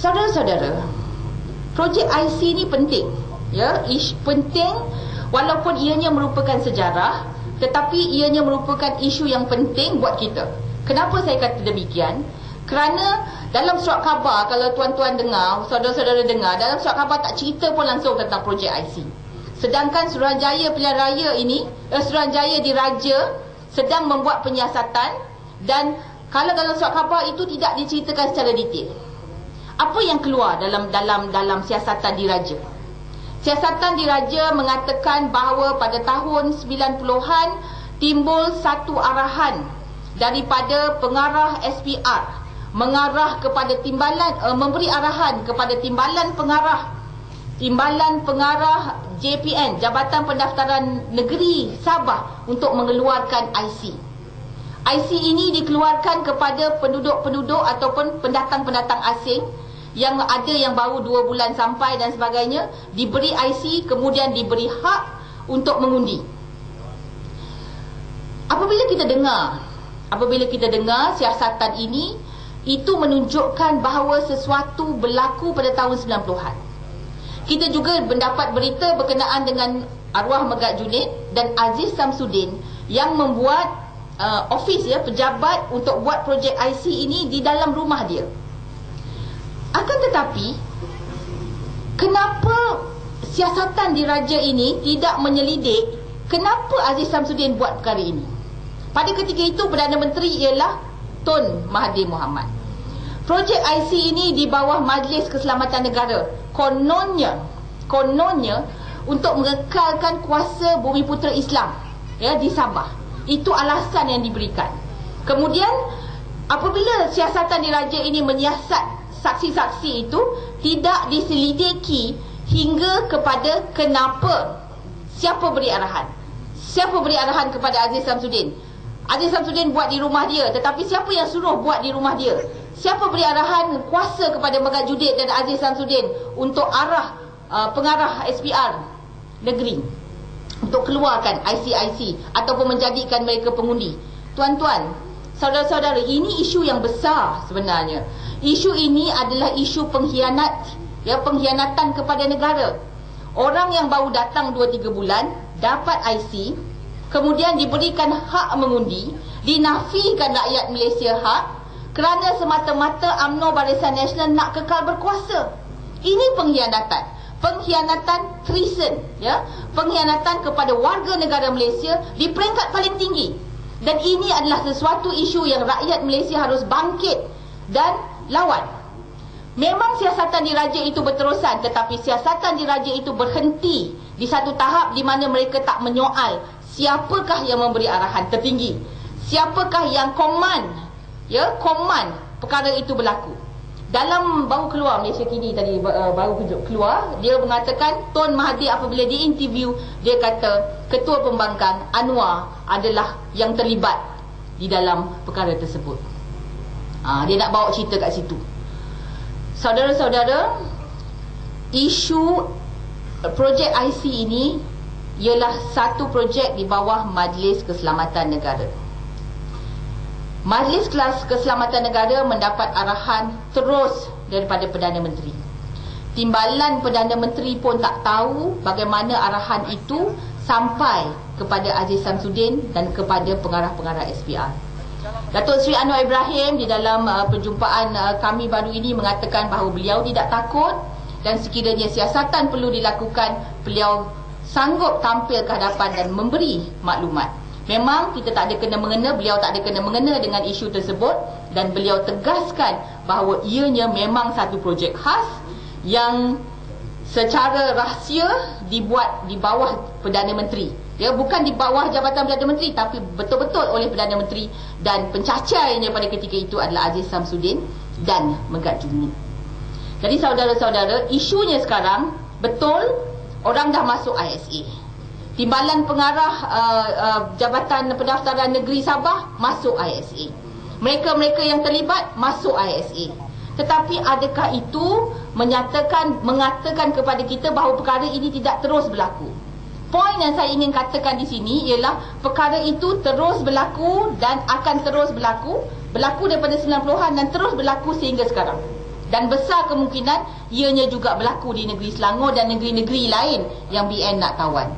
Saudara-saudara, projek IC ni penting. Ya, ish penting walaupun ianya merupakan sejarah, tetapi ianya merupakan isu yang penting buat kita. Kenapa saya kata demikian? Kerana dalam surat khabar kalau tuan-tuan dengar, saudara-saudara dengar, dalam surat khabar tak cerita pun langsung tentang projek IC. Sedangkan Suruhanjaya Pilihan Raya ini, eh, Suruhanjaya diraja sedang membuat penyiasatan dan kalau dalam surat khabar itu tidak diceritakan secara detail. Apa yang keluar dalam dalam dalam siasatan diraja? Siasatan diraja mengatakan bahawa pada tahun 90-an timbul satu arahan daripada pengarah SPR mengarah kepada timbalan uh, memberi arahan kepada timbalan pengarah timbalan pengarah JPN Jabatan Pendaftaran Negeri Sabah untuk mengeluarkan IC. IC ini dikeluarkan kepada penduduk-penduduk ataupun pendatang-pendatang asing yang ada yang baru 2 bulan sampai dan sebagainya diberi IC kemudian diberi hak untuk mengundi. Apabila kita dengar apabila kita dengar siasatan ini itu menunjukkan bahawa sesuatu berlaku pada tahun 90-an kita juga mendapat berita berkenaan dengan arwah Megat Junid dan Aziz Samsudin yang membuat uh, office ya pejabat untuk buat projek IC ini di dalam rumah dia akan tetapi Kenapa Siasatan diraja ini Tidak menyelidik Kenapa Aziz Samsudin buat perkara ini? Pada ketika itu Perdana Menteri ialah Tun Mahathir Muhammad Projek IC ini di bawah Majlis Keselamatan Negara. Kononnya Kononnya Untuk mengekalkan kuasa Bumi Putera Islam ya Di Sabah. Itu alasan yang diberikan. Kemudian Apabila siasatan diraja ini menyiasat saksi-saksi itu tidak diselidiki hingga kepada kenapa siapa beri arahan. Siapa beri arahan kepada Aziz Samsudin? Aziz Samsudin buat di rumah dia tetapi siapa yang suruh buat di rumah dia? Siapa beri arahan kuasa kepada Megat Judit dan Aziz Samsudin untuk arah uh, pengarah SPR negeri? Untuk keluarkan IC-IC ataupun menjadikan mereka pengundi? Tuan-tuan saudara-saudara ini isu yang besar sebenarnya Isu ini adalah isu pengkhianat, ya pengkhianatan kepada negara. Orang yang baru datang 2 3 bulan dapat IC, kemudian diberikan hak mengundi, dinafikan rakyat Malaysia hak kerana semata-mata UMNO Barisan Nasional nak kekal berkuasa. Ini pengkhianatan. Pengkhianatan treason, ya. Pengkhianatan kepada warga negara Malaysia di peringkat paling tinggi. Dan ini adalah sesuatu isu yang rakyat Malaysia harus bangkit dan lawan. Memang siasatan diraja itu berterusan tetapi siasatan diraja itu berhenti di satu tahap di mana mereka tak menyoal siapakah yang memberi arahan tertinggi. Siapakah yang koman ya koman perkara itu berlaku. Dalam baru keluar Malaysia kini tadi uh, baru keluar dia mengatakan Tun Mahathir apabila dia interview dia kata ketua pembangkang Anwar adalah yang terlibat di dalam perkara tersebut. Ha, dia nak bawa cerita kat situ. Saudara-saudara, isu projek IC ini ialah satu projek di bawah Majlis Keselamatan Negara. Majlis Kelas Keselamatan Negara mendapat arahan terus daripada Perdana Menteri. Timbalan Perdana Menteri pun tak tahu bagaimana arahan itu sampai kepada Aziz Samsudin dan kepada pengarah-pengarah SPR. Datuk Seri Anwar Ibrahim di dalam uh, perjumpaan uh, kami baru ini mengatakan bahawa beliau tidak takut dan sekiranya siasatan perlu dilakukan, beliau sanggup tampil ke hadapan dan memberi maklumat. Memang kita tak ada kena-mengena, beliau tak ada kena-mengena dengan isu tersebut dan beliau tegaskan bahawa ianya memang satu projek khas yang secara rahsia dibuat di bawah Perdana Menteri Ya, bukan di bawah Jabatan Perdana Menteri tapi betul-betul oleh Perdana Menteri dan pencacainya pada ketika itu adalah Aziz Samsudin dan Megat Juni. Jadi saudara-saudara, isunya sekarang betul orang dah masuk ISA. Timbalan pengarah uh, uh, Jabatan Pendaftaran Negeri Sabah masuk ISA. Mereka-mereka yang terlibat masuk ISA. Tetapi adakah itu menyatakan mengatakan kepada kita bahawa perkara ini tidak terus berlaku? Poin yang saya ingin katakan di sini ialah perkara itu terus berlaku dan akan terus berlaku. Berlaku daripada 90-an dan terus berlaku sehingga sekarang. dan besar kemungkinan ianya juga berlaku di negeri Selangor dan negeri-negeri lain yang BN nak tawan.